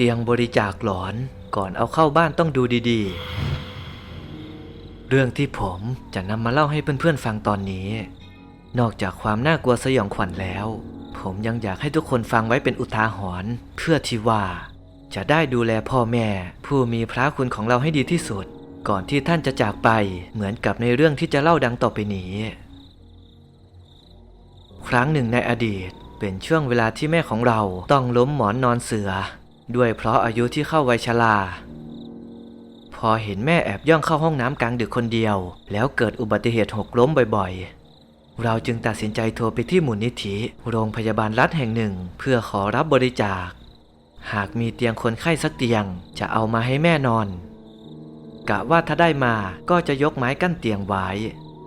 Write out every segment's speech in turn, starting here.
ตียงบริจาคหลอนก่อนเอาเข้าบ้านต้องดูดีๆ เรื่องที่ผมจะนำมาเล่าให้เพื่อนๆฟังตอนนี้ นอกจากความน่ากลัวสยองขวัญแล้ว ผมยังอยากให้ทุกคนฟังไว้เป็นอุทาหรณ์เพื่อที่ว่า จะได้ดูแลพ่อแม่ ผู้มีพระคุณของเราให้ดีที่สุด ก่อนที่ท่านจะจากไปเหมือนกับในเรื่องที่จะเล่าดังต่อไปนี้ ครั้งหนึ่งในอดีตเป็นช่วงเวลาที่แม่ของเราต้องล้มหมอนนอนเสือ ด้วยเพราะอายุที่เข้าวัยชราพอเห็นแม่แอบย่องเข้าห้องน้ำกลางดึกคนเดียว แล้วเกิดอุบัติเหตุหกล้มบ่อยๆ เราจึงตัดสินใจโทรไปที่มูลนิธิ โรงพยาบาลรัฐแห่งหนึ่ง เพื่อขอรับบริจาค หากมีเตียงคนไข้สักเตียงจะเอามาให้แม่นอน กะว่าถ้าได้มาก็จะยกไม้กั้นเตียงไว้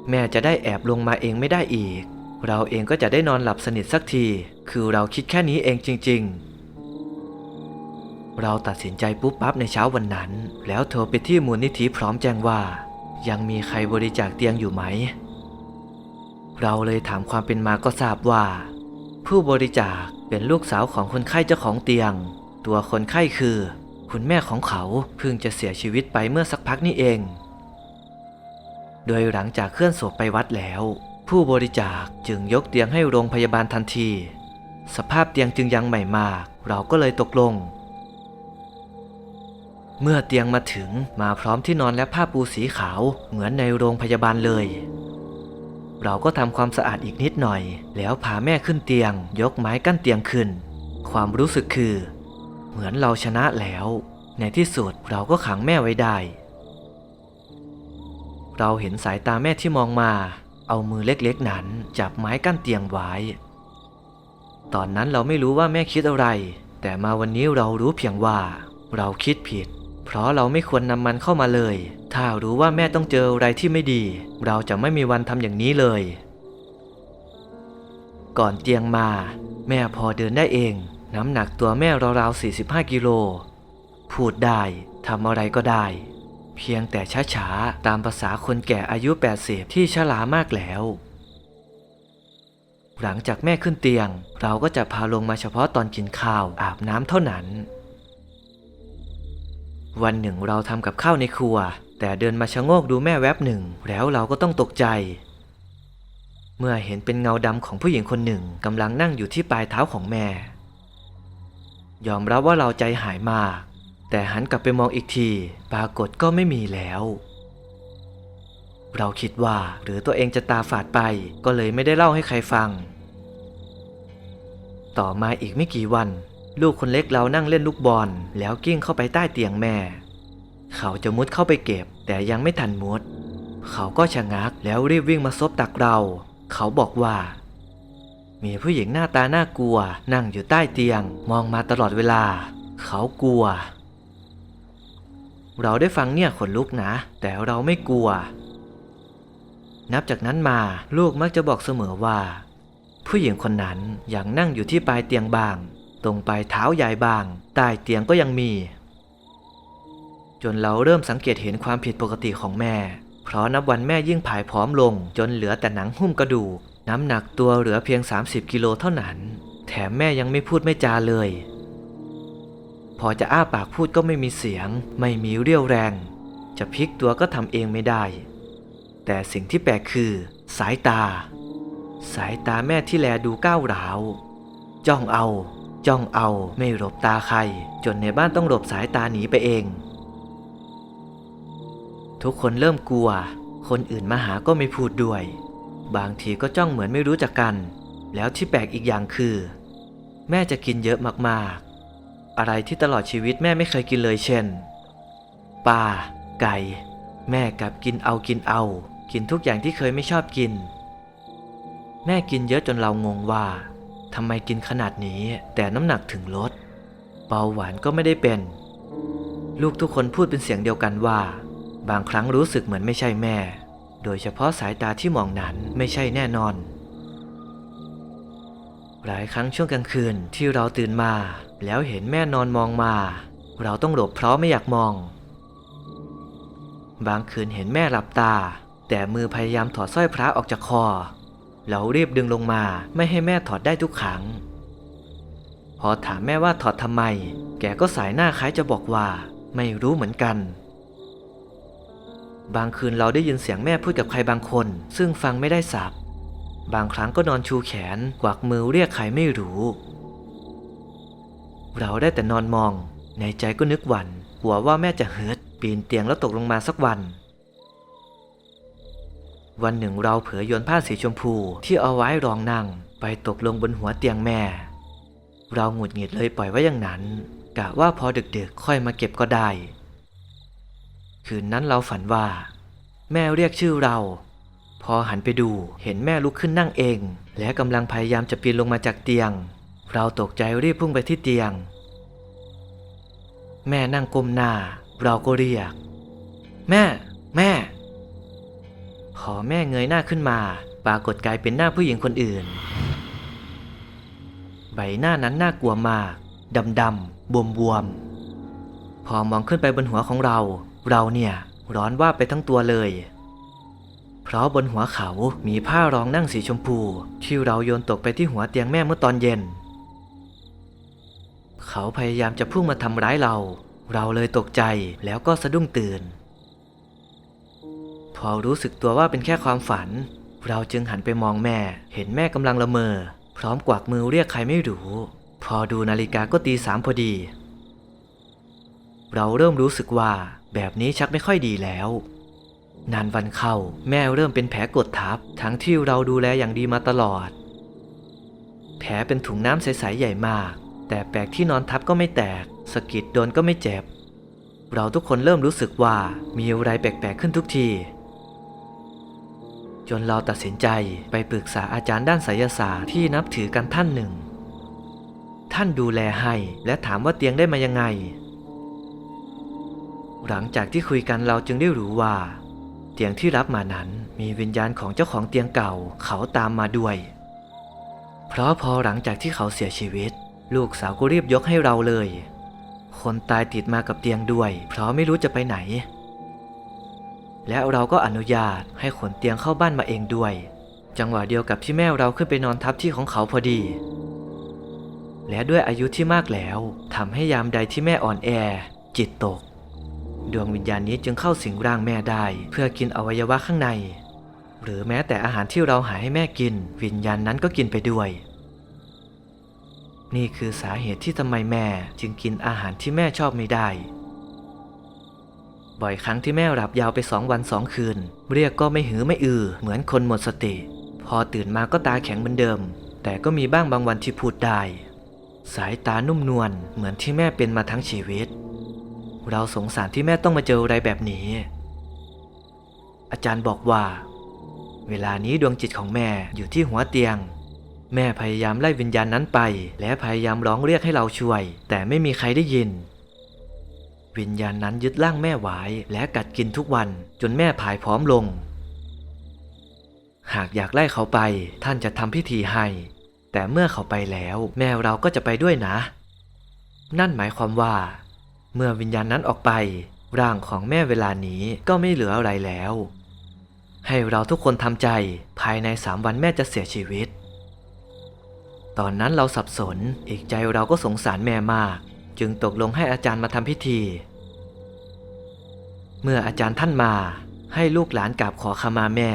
แม่จะได้แอบลงมาเองไม่ได้อีก เราเองก็จะได้นอนหลับสนิทสักที คือเราคิดแค่นี้เองจริง ๆ เราตัดสินใจปุ๊บปั๊บในเช้าวันนั้น แล้วโทรไปที่มูลนิธิพร้อมแจ้งว่า ยังมีใครบริจาคเตียงอยู่ไหม เราเลยถามความเป็นมาก็ทราบว่า ผู้บริจาคเป็นลูกสาวของคนไข้เจ้าของเตียง ตัวคนไข้คือ คุณแม่ของเขาเพิ่งจะเสียชีวิตไปเมื่อสักพักนี่เอง โดยหลังจากเคลื่อนศพไปวัดแล้ว ผู้บริจาคจึงยกเตียงให้โรงพยาบาลทันที สภาพเตียงจึงยังใหม่มาก เราก็เลยตกลง เมื่อเตียงมาถึงมาพร้อมที่นอนและผ้าปูสีขาวเหมือนในโรงพยาบาลเลย เราก็ทำความสะอาดอีกนิดหน่อย แล้วพาแม่ขึ้นเตียง ยกไม้กั้นเตียงขึ้น ความรู้สึกคือ เหมือนเราชนะแล้ว ในที่สุดเราก็ขังแม่ไว้ได้ เราเห็นสายตาแม่ที่มองมา เอามือเล็กๆนั้นจับไม้กั้นเตียงไว้ ตอนนั้นเราไม่รู้ว่าแม่คิดอะไร แต่มาวันนี้เรารู้เพียงว่า เราคิดผิด เพราะเราไม่ควรนำมันเข้ามาเลย ถ้ารู้ว่าแม่ต้องเจออะไรที่ไม่ดี เราจะไม่มีวันทำอย่างนี้เลย ก่อนเตียงมา แม่พอเดินได้เอง น้ำหนักตัวแม่ราวๆ45 กิโล พูดได้ทำอะไรก็ได้ เพียงแต่ช้าๆ ตามภาษาคนแก่อายุ 80 ที่ชรามากแล้ว หลังจากแม่ขึ้นเตียง เราก็จะพาลงมาเฉพาะตอนกินข้าวอาบน้ำเท่านั้น วันหนึ่งเราทำกับข้าวในครัว แต่เดินมาชะโงกดูแม่แวบหนึ่ง แล้วเราก็ต้องตกใจ เมื่อเห็นเป็นเงาดำของผู้หญิงคนหนึ่งกำลังนั่งอยู่ที่ปลายเท้าของแม่ ยอมรับว่าเราใจหายมาก แต่หันกลับไปมองอีกที ปรากฏก็ไม่มีแล้ว เราคิดว่าหรือตัวเองจะตาฝาดไป ก็เลยไม่ได้เล่าให้ใครฟัง ต่อมาอีกไม่กี่วัน ลูกคนเล็กเรานั่งเล่นลูกบอล แล้วกิ้งเข้าไปใต้เตียงแม่ เขาจะมุดเข้าไปเก็บ แต่ยังไม่ทันมุด เขาก็ชะงักแล้วรีบวิ่งมาซบตักเรา เขาบอกว่า มีผู้หญิงหน้าตาน่ากลัว นั่งอยู่ใต้เตียง มองมาตลอดเวลา เขากลัว เราได้ฟังเนี่ยขนลุกนะ แต่เราไม่กลัว นับจากนั้นมาลูกมักจะบอกเสมอว่า ผู้หญิงคนนั้นยังนั่งอยู่ที่ปลายเตียงบาง ตรงปลายเท้ายายบาง ใต้เตียงก็ยังมี จนเราเริ่มสังเกตเห็นความผิดปกติของแม่ เพราะนับวันแม่ยิ่งผายผอมลง จนเหลือแต่หนังหุ้มกระดูก น้ำหนักตัวเหลือเพียง 30 กิโลเท่านั้น แถมแม่ยังไม่พูดไม่จาเลย พอจะอ้าปากพูดก็ไม่มีเสียง ไม่มีเรี่ยวแรง จะพลิกตัวก็ทำเองไม่ได้ แต่สิ่งที่แปลกคือ สายตา สายตาแม่ที่แลดูก้าวร้าวจ้องเอา จ้องเอาไม่หลบตาใคร จนในบ้านต้องหลบสายตาหนีไปเอง ทุกคนเริ่มกลัว คนอื่นมาหาก็ไม่พูดด้วย บางทีก็จ้องเหมือนไม่รู้จักกัน แล้วที่แปลกอีกอย่างคือ แม่จะกินเยอะมากๆ อะไรที่ตลอดชีวิตแม่ไม่เคยกินเลยเช่นปลาไก่ แม่กลับกินเอากินเอา กินทุกอย่างที่เคยไม่ชอบกิน แม่กินเยอะจนเรางงว่า ทำไมกินขนาดนี้แต่น้ำหนักถึงลด เบาหวานก็ไม่ได้เป็น ลูกทุกคนพูดเป็นเสียงเดียวกันว่า บางครั้งรู้สึกเหมือนไม่ใช่แม่ โดยเฉพาะสายตาที่มองนั้นไม่ใช่แน่นอน หลายครั้งช่วงกลางคืนที่เราตื่นมา แล้วเห็นแม่นอนมองมา เราต้องหลบเพราะไม่อยากมอง บางคืนเห็นแม่หลับตา แต่มือพยายามถอดสร้อยพระออกจากคอ เรารีบดึงลงมาไม่ให้แม่ถอดได้ทุกครั้ง พอถามแม่ว่าถอดทำไม แกก็สายหน้าคล้ายจะบอกว่า ไม่รู้เหมือนกัน บางคืนเราได้ยินเสียงแม่พูดกับใครบางคน ซึ่งฟังไม่ได้สับบางครั้งก็นอนชูแขนกวักมือเรียกใครไม่รู้ เราได้แต่นอนมอง ในใจก็นึกหวัน่นกลัวว่าแม่จะเฮิดปีนเตียงแล้วตกลงมาสักวัน วันหนึ่งเราเผลอโยนผ้าสีชมพูที่เอาไว้รองนั่ง ไปตกลงบนหัวเตียงแม่ เราหงุดหงิดเลยปล่อยไว้อย่างนั้นกะว่าพอดึกๆค่อยมาเก็บก็ได้ คืนนั้นเราฝันว่า แม่เรียกชื่อเรา พอหันไปดูเห็นแม่ลุกขึ้นนั่งเอง และกำลังพยายามจะปีนลงมาจากเตียง เราตกใจรีบพุ่งไปที่เตียง แม่นั่งก้มหน้า เราก็เรียก แม่ แม่ พอแม่เงยหน้าขึ้นมา ปรากฏกลายเป็นหน้าผู้หญิงคนอื่น ใบหน้านั้นน่ากลัวมาก ดำดำบวมบวม พอมองขึ้นไปบนหัวของเรา เราเนี่ยร้อนว่าไปทั้งตัวเลย เพราะบนหัวเขามีผ้ารองนั่งสีชมพู ที่เราโยนตกไปที่หัวเตียงแม่เมื่อตอนเย็น เขาพยายามจะพุ่งมาทำร้ายเรา เราเลยตกใจแล้วก็สะดุ้งตื่น อรู้สึกตัวว่าเป็นแค่ความฝัน เราจึงหันไปมองแม่ เห็นแม่กำลังละเมอ พร้อมกวักมือเรียกใครไม่รู้ พอดูนาฬิกาก็ตีสามพอดี เราเริ่มรู้สึกว่าแบบนี้ชักไม่ค่อยดีแล้ว นานวันเข้า แม่เริ่มเป็นแผลกดทับ ทั้งที่เราดูแลอย่างดีมาตลอด แผลเป็นถุงน้ำใสๆใหญ่มาก แต่แปลกที่นอนทับก็ไม่แตกสะกิดโดนก็ไม่เจ็บเราทุกคนเริ่มรู้สึกว่ามีอะไรแปลกๆขึ้นทุกที จนเราตัดสินใจไปปรึกษาอาจารย์ด้านไสยศาสตร์ที่นับถือกันท่านหนึ่ง ท่านดูแลให้และถามว่าเตียงได้มายังไง หลังจากที่คุยกันเราจึงได้รู้ว่า เตียงที่รับมานั้นมีวิญญาณของเจ้าของเตียงเก่าเขาตามมาด้วย เพราะพอหลังจากที่เขาเสียชีวิต ลูกสาวก็รีบยกให้เราเลย คนตายติดมากับเตียงด้วย เพราะไม่รู้จะไปไหน และเราก็อนุญาตให้ขนเตียงเข้าบ้านมาเองด้วย จังหวะเดียวกับที่แม่เราขึ้นไปนอนทับที่ของเขาพอดี และด้วยอายุที่มากแล้วทำให้ยามใดที่แม่อ่อนแอ จิตตก ดวงวิญญาณนี้จึงเข้าสิงร่างแม่ได้ เพื่อกินอวัยวะข้างใน หรือแม้แต่อาหารที่เราหาให้แม่กิน วิญญาณนั้นก็กินไปด้วย นี่คือสาเหตุที่ทำไมแม่จึงกินอาหารที่แม่ชอบไม่ได้ บ่อยครั้งที่แม่หลับยาวไปสองวันสองคืน เรียกก็ไม่หือไม่อือ เหมือนคนหมดสติ พอตื่นมาก็ตาแข็งเหมือนเดิม แต่ก็มีบ้างบางวันที่พูดได้ สายตานุ่มนวลเหมือนที่แม่เป็นมาทั้งชีวิต เราสงสารที่แม่ต้องมาเจออะไรแบบนี้ อาจารย์บอกว่า เวลานี้ดวงจิตของแม่อยู่ที่หัวเตียง แม่พยายามไล่วิญญาณนั้นไป และพยายามร้องเรียกให้เราช่วย แต่ไม่มีใครได้ยิน วิญญาณนั้นยึดร่างแม่ไว้และกัดกินทุกวันจนแม่ผายพร้อมลง หากอยากไล่เขาไปท่านจะทำพิธีให้ แต่เมื่อเขาไปแล้วแม่เราก็จะไปด้วยนะ นั่นหมายความว่า เมื่อวิญญาณนั้นออกไป ร่างของแม่เวลานี้ก็ไม่เหลืออะไรแล้ว ให้เราทุกคนทำใจภายในสามวันแม่จะเสียชีวิตตอนนั้นเราสับสน อีกใจเราก็สงสารแม่มาก จึงตกลงให้อาจารย์มาทำพิธี เมื่ออาจารย์ท่านมาให้ลูกหลานกราบขอขมาแม่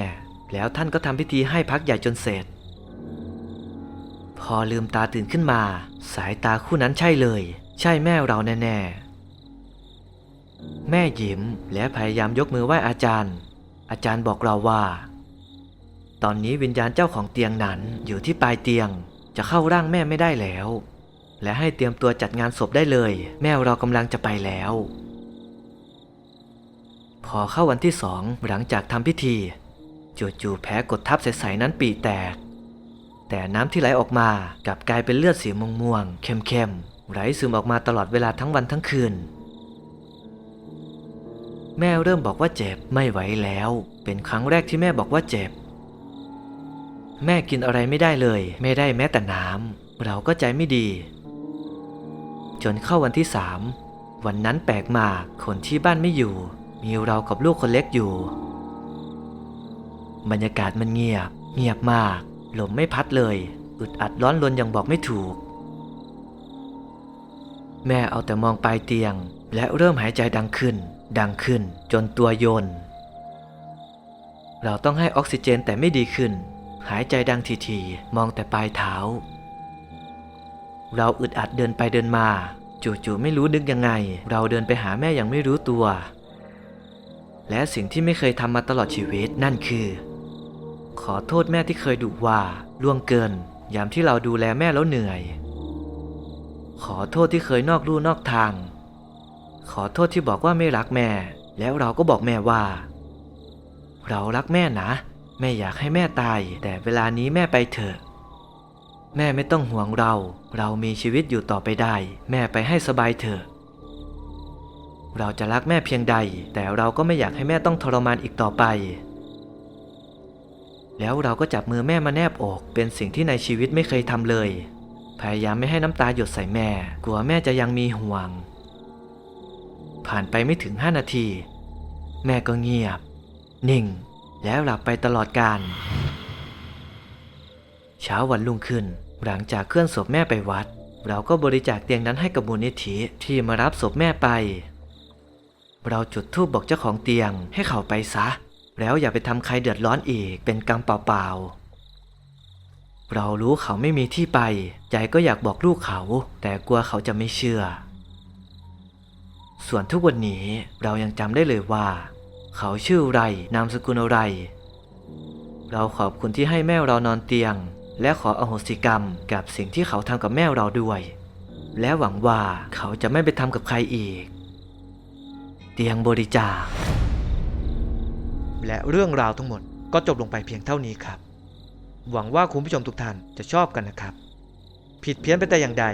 แล้วท่านก็ทำพิธีให้พักใหญ่จนเสร็จ พอลืมตาตื่นขึ้นมา สายตาคู่นั้นใช่เลย ใช่แม่เราแน่ๆ แม่ยิ้มและพยายามยกมือไหว้อาจารย์ อาจารย์บอกเราว่า ตอนนี้วิญญาณเจ้าของเตียงนั้นอยู่ที่ปลายเตียงจะเข้าร่างแม่ไม่ได้แล้ว และให้เตรียมตัวจัดงานศพได้เลย แม่เรากำลังจะไปแล้ว พอเข้าวันที่สองหลังจากทำพิธี จู่ๆแผลกดทับใสๆนั้นปีแตก แต่น้ำที่ไหลออกมากลับกลายเป็นเลือดสีม่วงๆเข้มๆไหลซึมออกมาตลอดเวลาทั้งวันทั้งคืน แม่เริ่มบอกว่าเจ็บไม่ไหวแล้ว เป็นครั้งแรกที่แม่บอกว่าเจ็บ แม่กินอะไรไม่ได้เลย ไม่ได้แม้แต่น้ำเราก็ใจไม่ดี จนเข้าวันที่สามวันนั้นแปลกมากคนที่บ้านไม่อยู่ มีเรากับลูกคนเล็กอยู่ บรรยากาศมันเงียบ เงียบมาก ลมไม่พัดเลย อึดอัดร้อนรนอยังบอกไม่ถูก แม่เอาแต่มองปลายเตียง และเริ่มหายใจดังขึ้น ดังขึ้น จนตัวโยน เราต้องให้ออกซิเจนแต่ไม่ดีขึ้น หายใจดังทีๆมองแต่ปลายเท้า เราอึดอัดเดินไปเดินมา จู่ๆไม่รู้นึกยังไง เราเดินไปหาแม่อย่างไม่รู้ตัว และสิ่งที่ไม่เคยทำมาตลอดชีวิตนั่นคือ ขอโทษแม่ที่เคยดุว่าล่วงเกิน ยามที่เราดูแลแม่แล้วเหนื่อย ขอโทษที่เคยนอกลู่นอกทาง ขอโทษที่บอกว่าไม่รักแม่ แล้วเราก็บอกแม่ว่า เรารักแม่นะ แม่อยากให้แม่ตาย แต่เวลานี้แม่ไปเถอะ แม่ไม่ต้องห่วงเรา เรามีชีวิตอยู่ต่อไปได้ แม่ไปให้สบายเถอะ เราจะรักแม่เพียงใด แต่เราก็ไม่อยากให้แม่ต้องทรมานอีกต่อไป แล้วเราก็จับมือแม่มาแนบอก เป็นสิ่งที่ในชีวิตไม่เคยทำเลย พยายามไม่ให้น้ำตาหยดใส่แม่ กลัวแม่จะยังมีห่วง ผ่านไปไม่ถึงห้านาที แม่ก็เงียบ นิ่ง แล้วหลับไปตลอดกาล เช้าวันรุ่งขึ้น หลังจากเคลื่อนศพแม่ไปวัด เราก็บริจาคเตียงนั้นให้กับมูลนิธิที่มารับศพแม่ไป เราจุดธูปบอกเจ้าของเตียงให้เขาไปซะ แล้วอย่าไปทำใครเดือดร้อนอีกเป็นกรรมเปล่าๆ เรารู้เขาไม่มีที่ไป ใจก็อยากบอกลูกเขา แต่กลัวเขาจะไม่เชื่อ ส่วนทุกวันนี้เรายังจำได้เลยว่า เขาชื่ออะไรนามสกุลอะไรเราขอบคุณที่ให้แม่เรานอนเตียง และขออโหสิกรรมกับสิ่งที่เขาทำกับแม่เราด้วย และหวังว่าเขาจะไม่ไปทำกับใครอีก เตียงบริจาค และเรื่องราวทั้งหมดก็จบลงไปเพียงเท่านี้ครับ หวังว่าคุณผู้ชมทุกท่านจะชอบกันนะครับ ผิดเพี้ยนไปแต่อย่างใด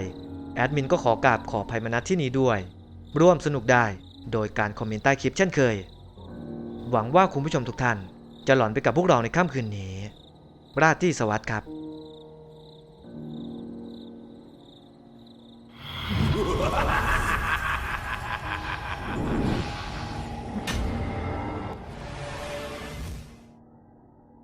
แอดมินก็ขอกราบขอภัยมาณที่นี้ด้วย ร่วมสนุกได้โดยการคอมเมนต์ใต้คลิปเช่นเคย หวังว่าคุณผู้ชมทุกท่าน จะหลอนไปกับพวกเราในค่ำคืนนี้ ราตรีสวัสดิ์ครับ